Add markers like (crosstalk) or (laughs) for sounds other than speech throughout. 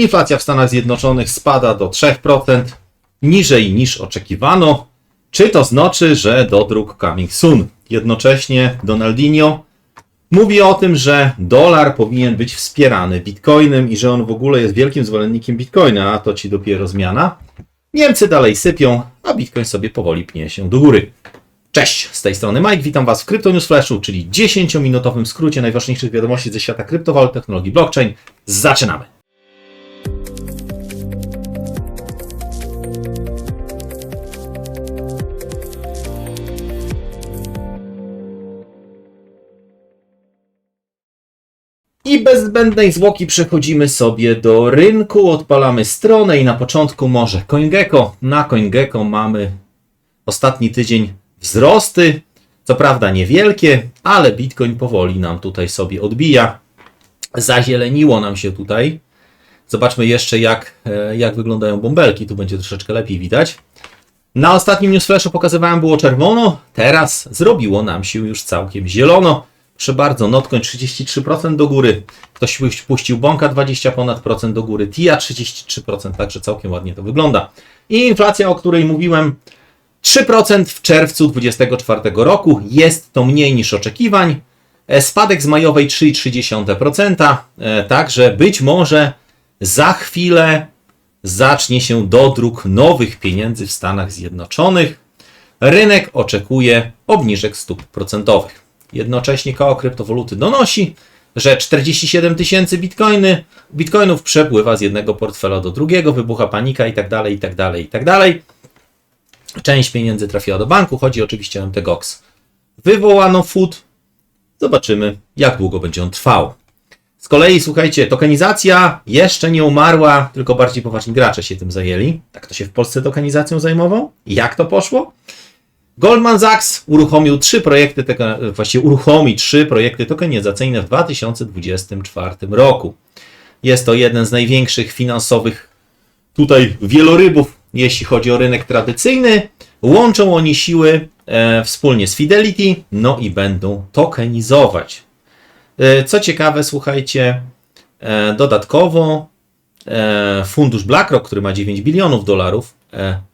Inflacja w Stanach Zjednoczonych spada do 3%, niżej niż oczekiwano. Czy to znaczy, że dodruk coming soon? Jednocześnie Donaldinho mówi o tym, że dolar powinien być wspierany bitcoinem i że on w ogóle jest wielkim zwolennikiem bitcoina, a to ci dopiero zmiana. Niemcy dalej sypią, a bitcoin sobie powoli pnie się do góry. Cześć, z tej strony Mike, witam Was w Crypto News Flashu, czyli 10-minutowym skrócie najważniejszych wiadomości ze świata kryptowalut, technologii blockchain. Zaczynamy! I bez zbędnej zwłoki przechodzimy sobie do rynku, odpalamy stronę i na początku może CoinGecko. Na CoinGecko mamy ostatni tydzień wzrosty, co prawda niewielkie, ale Bitcoin powoli nam tutaj sobie odbija. Zazieleniło nam się tutaj. Zobaczmy jeszcze jak, e, jak wyglądają bąbelki, tu będzie troszeczkę lepiej widać. Na ostatnim newsflashu pokazywałem było czerwono, teraz zrobiło nam się już całkiem zielono. Proszę bardzo, Notcoin 33% do góry, ktoś puścił Bonka 20 ponad procent do góry, TIA 33%, także całkiem ładnie to wygląda. I inflacja, o której mówiłem, 3% w czerwcu 2024 roku, jest to mniej niż oczekiwań. E, Spadek z majowej 3,3%, e, także być może za chwilę zacznie się dodruk nowych pieniędzy w Stanach Zjednoczonych. Rynek oczekuje obniżek stóp procentowych. Jednocześnie koło kryptowaluty donosi, że 47 tysięcy bitcoiny, bitcoinów przepływa z jednego portfela do drugiego, wybucha panika i tak dalej, i tak dalej, i tak dalej. Część pieniędzy trafiła do banku, chodzi oczywiście o MTGOX. Wywołano food, zobaczymy jak długo będzie on trwał. Z kolei, słuchajcie, tokenizacja jeszcze nie umarła, tylko bardziej poważni gracze się tym zajęli. Tak to się w Polsce tokenizacją zajmował? Jak to poszło? Goldman Sachs uruchomił trzy projekty, właściwie uruchomi trzy projekty tokenizacyjne w 2024 roku. Jest to jeden z największych finansowych tutaj wielorybów, jeśli chodzi o rynek tradycyjny. Łączą oni siły e, wspólnie z Fidelity, no i będą tokenizować. E, co ciekawe, słuchajcie, e, dodatkowo e, fundusz BlackRock, który ma 9 bilionów dolarów, e,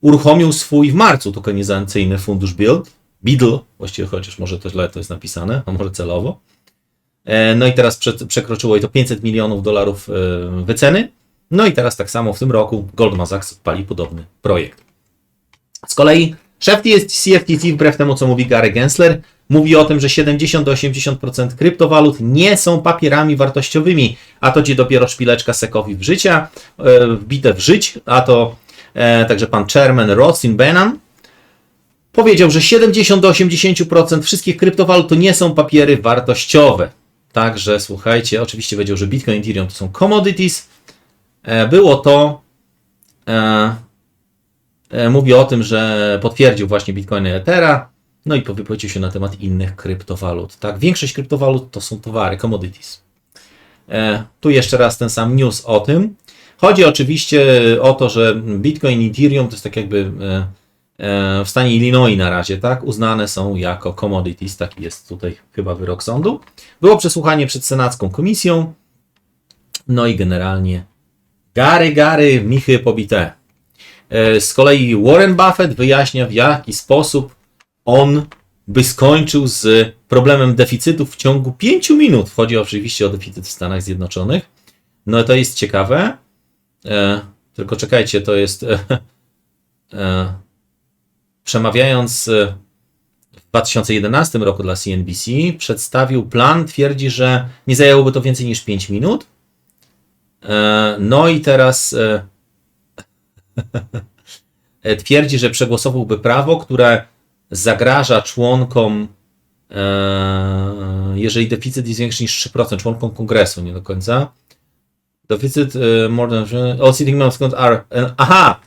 uruchomił swój w marcu tokenizacyjny fundusz Build, Beadle, właściwie chociaż może to źle to jest napisane, a może celowo. E, No i teraz prze- przekroczyło i to 500 milionów dolarów e, wyceny. No i teraz tak samo w tym roku Goldman Sachs odpali podobny projekt. Z kolei szef CFTC, wbrew temu co mówi Gary Gensler, mówi o tym, że 70-80% kryptowalut nie są papierami wartościowymi, a to gdzie dopiero szpileczka sekowi w życia, e, wbite w żyć, a to także pan chairman Rosin Benan powiedział, że 70-80% wszystkich kryptowalut to nie są papiery wartościowe. Także słuchajcie, oczywiście powiedział, że Bitcoin Ethereum to są commodities. E, Było to e, e, mówi o tym, że potwierdził właśnie Bitcoin Ethera, no i wypowiedział się na temat innych kryptowalut. Tak, większość kryptowalut to są towary, commodities. E, tu jeszcze raz ten sam news o tym. Chodzi oczywiście o to, że Bitcoin i Ethereum to jest tak jakby e, e, w stanie Illinois na razie, tak, uznane są jako commodities, taki jest tutaj chyba wyrok sądu. Było przesłuchanie przed Senacką Komisją, no i generalnie gary, gary, michy pobite. E, Z kolei Warren Buffett wyjaśnia, w jaki sposób on by skończył z problemem deficytu w ciągu 5 minut. Chodzi oczywiście o deficyt w Stanach Zjednoczonych. No to jest ciekawe. E, tylko czekajcie, to jest. E, e, przemawiając e, w 2011 roku dla CNBC, przedstawił plan. Twierdzi, że nie zajęłoby to więcej niż 5 minut. E, no i teraz. E, e, twierdzi, że przegłosowałby prawo, które zagraża członkom, e, jeżeli deficyt jest większy niż 3%, członkom kongresu, nie do końca. Deficyt e, more than all sitting members are. E, aha!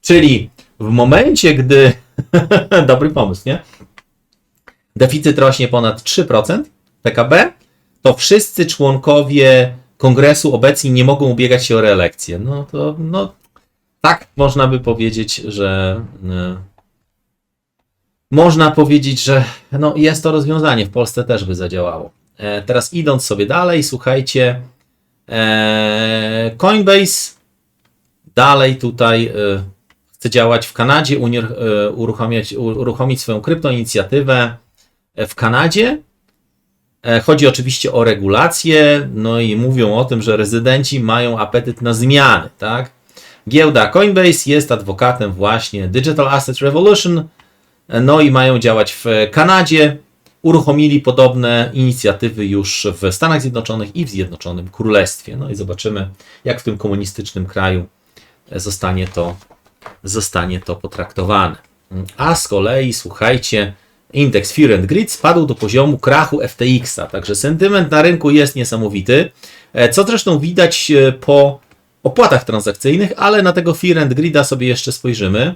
Czyli w momencie, gdy. (laughs) Dobry pomysł, nie? Deficyt rośnie ponad 3% PKB, to wszyscy członkowie kongresu obecni nie mogą ubiegać się o reelekcję. No to, no, tak można by powiedzieć, że. e, można powiedzieć, że no, jest to rozwiązanie. W Polsce też by zadziałało. E, teraz idąc sobie dalej, słuchajcie, Coinbase dalej tutaj e, chce działać w Kanadzie, e, uruchamiać, u- uruchomić swoją kryptoinicjatywę e, w Kanadzie. Chodzi oczywiście o regulacje, no i mówią o tym, że rezydenci mają apetyt na zmiany, tak? Giełda Coinbase jest adwokatem właśnie Digital Asset Revolution, no i mają działać w Kanadzie. Uruchomili podobne inicjatywy już w Stanach Zjednoczonych i w Zjednoczonym Królestwie. No i zobaczymy, jak w tym komunistycznym kraju zostanie to, zostanie to potraktowane. A z kolei, słuchajcie, indeks Fear and Greed spadł do poziomu krachu FTX-a, także sentyment na rynku jest niesamowity, e, co zresztą widać e, po opłatach transakcyjnych, ale na tego Fear and Greeda sobie jeszcze spojrzymy.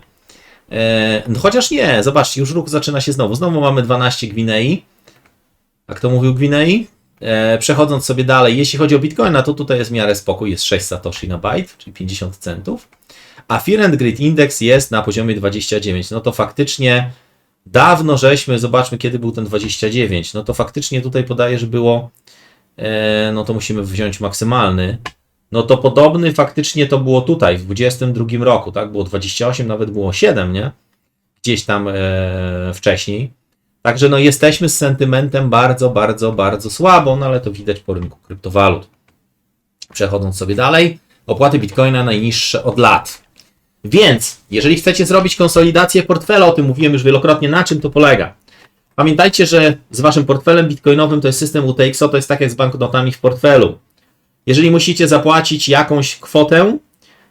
E, No chociaż nie, zobaczcie, już ruch zaczyna się znowu. Znowu mamy 12 Gwinei. A kto mówił Gwinei? E, Przechodząc sobie dalej, jeśli chodzi o Bitcoina, to tutaj jest w miarę spokój, jest 6 satoshi na byte, czyli 50 centów. A Fear and Greed Index jest na poziomie 29. No to faktycznie dawno żeśmy, zobaczmy kiedy był ten 29. No to faktycznie tutaj podaje, że było, e, no to musimy wziąć maksymalny. No to podobny faktycznie to było tutaj w 22 roku, tak? Było 28, nawet było 7, nie? Gdzieś tam e, wcześniej. Także no jesteśmy z sentymentem bardzo, bardzo, bardzo słabo, no ale to widać po rynku kryptowalut. Przechodząc sobie dalej, opłaty Bitcoina najniższe od lat. Więc, jeżeli chcecie zrobić konsolidację portfela, o tym mówiłem już wielokrotnie, na czym to polega? Pamiętajcie, że z waszym portfelem bitcoinowym to jest system UTXO, to jest tak jak z banknotami w portfelu. Jeżeli musicie zapłacić jakąś kwotę,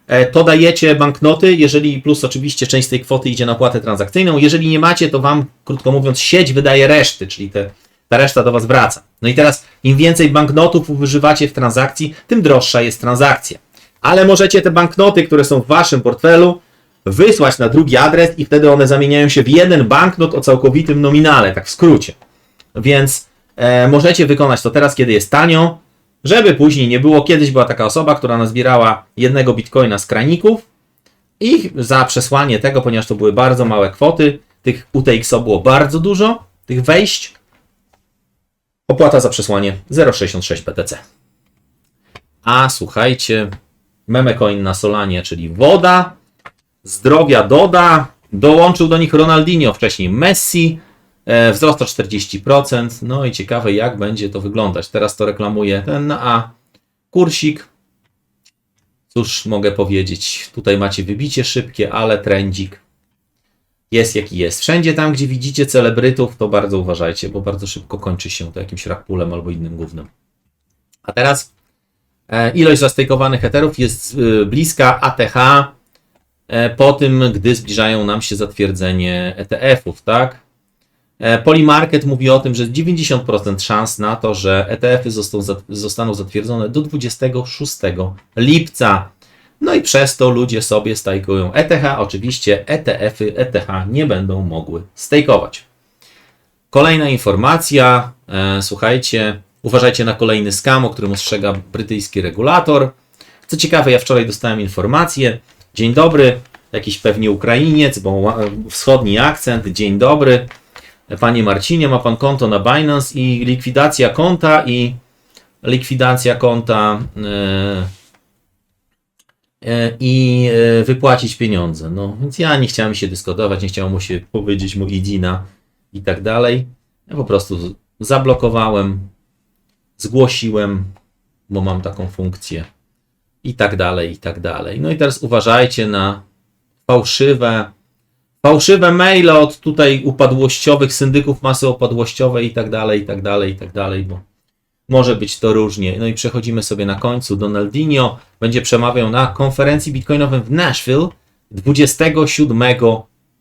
e, to dajecie banknoty, jeżeli plus oczywiście część z tej kwoty idzie na opłatę transakcyjną. Jeżeli nie macie, to wam, krótko mówiąc, sieć wydaje reszty, czyli te, ta reszta do was wraca. No i teraz im więcej banknotów używacie w transakcji, tym droższa jest transakcja. Ale możecie te banknoty, które są w waszym portfelu, wysłać na drugi adres i wtedy one zamieniają się w jeden banknot o całkowitym nominale, tak w skrócie. Więc e, możecie wykonać to teraz, kiedy jest tanio, żeby później nie było. Kiedyś była taka osoba, która nazbierała jednego bitcoina z kraników i za przesłanie tego, ponieważ to były bardzo małe kwoty, tych UTXO było bardzo dużo, tych wejść, opłata za przesłanie 0,66 BTC. A słuchajcie, memecoin na Solanie, czyli woda, zdrowia doda, dołączył do nich Ronaldinho, wcześniej Messi, wzrost o 40%, no i ciekawe jak będzie to wyglądać. Teraz to reklamuje ten A, kursik, cóż mogę powiedzieć, tutaj macie wybicie szybkie, ale trendzik jest jaki jest. Wszędzie tam, gdzie widzicie celebrytów, to bardzo uważajcie, bo bardzo szybko kończy się to jakimś rakpulem albo innym gównem. A teraz e, ilość zastejkowanych eterów jest e, bliska ATH e, po tym, gdy zbliżają nam się zatwierdzenie ETF-ów, tak? E, Polymarket mówi o tym, że 90% szans na to, że ETF-y zostaną, zat- zostaną zatwierdzone do 26 lipca. No i przez to ludzie sobie stajkują ETH. Oczywiście ETF-y ETH nie będą mogły stejkować. Kolejna informacja. E, słuchajcie, uważajcie na kolejny skam, o którym ostrzega brytyjski regulator. Co ciekawe, ja wczoraj dostałem informację. Dzień dobry, jakiś pewnie Ukrainiec, bo wschodni akcent. Dzień dobry. Panie Marcinie, ma pan konto na Binance i likwidacja konta i likwidacja konta e, e, i e, wypłacić pieniądze. No, więc ja nie chciałem się dyskutować, nie chciałem mu się powiedzieć mu idina i tak dalej. Ja po prostu zablokowałem, zgłosiłem, bo mam taką funkcję i tak dalej, i tak dalej. No i teraz uważajcie na fałszywe fałszywe maile od tutaj upadłościowych syndyków masy opadłościowej i tak dalej, i tak dalej, i tak dalej, bo może być to różnie. No i przechodzimy sobie na końcu. Donaldinho będzie przemawiał na konferencji bitcoinowej w Nashville 27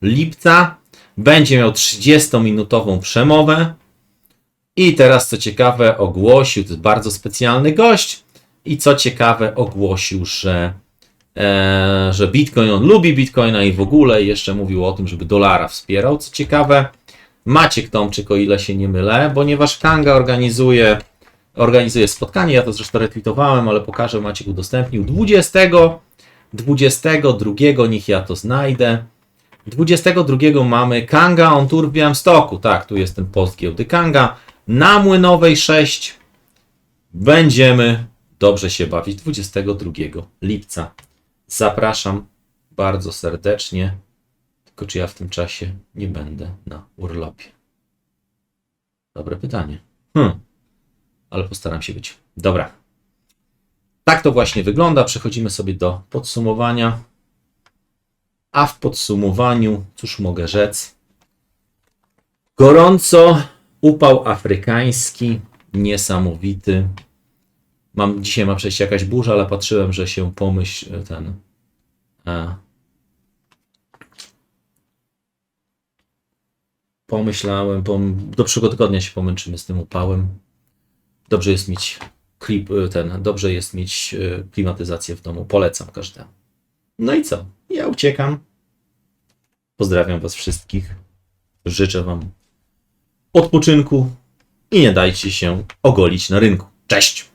lipca. Będzie miał 30-minutową przemowę. I teraz, co ciekawe, ogłosił, to jest bardzo specjalny gość, i co ciekawe, ogłosił, że że Bitcoin, on lubi Bitcoina i w ogóle jeszcze mówił o tym, żeby dolara wspierał. Co ciekawe, Maciek Tomczyk, o ile się nie mylę, ponieważ Kanga organizuje, organizuje spotkanie, ja to zresztą retweetowałem, ale pokażę, Maciek udostępnił 20, 22, niech ja to znajdę. 22 mamy Kanga on tour w Białymstoku, tak, tu jest ten post giełdy Kanga. Na Młynowej 6 będziemy dobrze się bawić 22 lipca. Zapraszam bardzo serdecznie. Tylko czy ja w tym czasie nie będę na urlopie? Dobre pytanie. Hmm. Ale postaram się być. Dobra. Tak to właśnie wygląda. Przechodzimy sobie do podsumowania. A w podsumowaniu, cóż mogę rzec? Gorąco, upał afrykański, niesamowity. Mam, dzisiaj ma przejść jakaś burza, ale patrzyłem, że się pomyśl ten. E, pomyślałem, pom, do przyszłego tygodnia się pomęczymy z tym upałem. Dobrze jest mieć klip, ten, dobrze jest mieć e, klimatyzację w domu. Polecam każdemu. No i co? Ja uciekam. Pozdrawiam Was wszystkich. Życzę Wam odpoczynku i nie dajcie się ogolić na rynku. Cześć!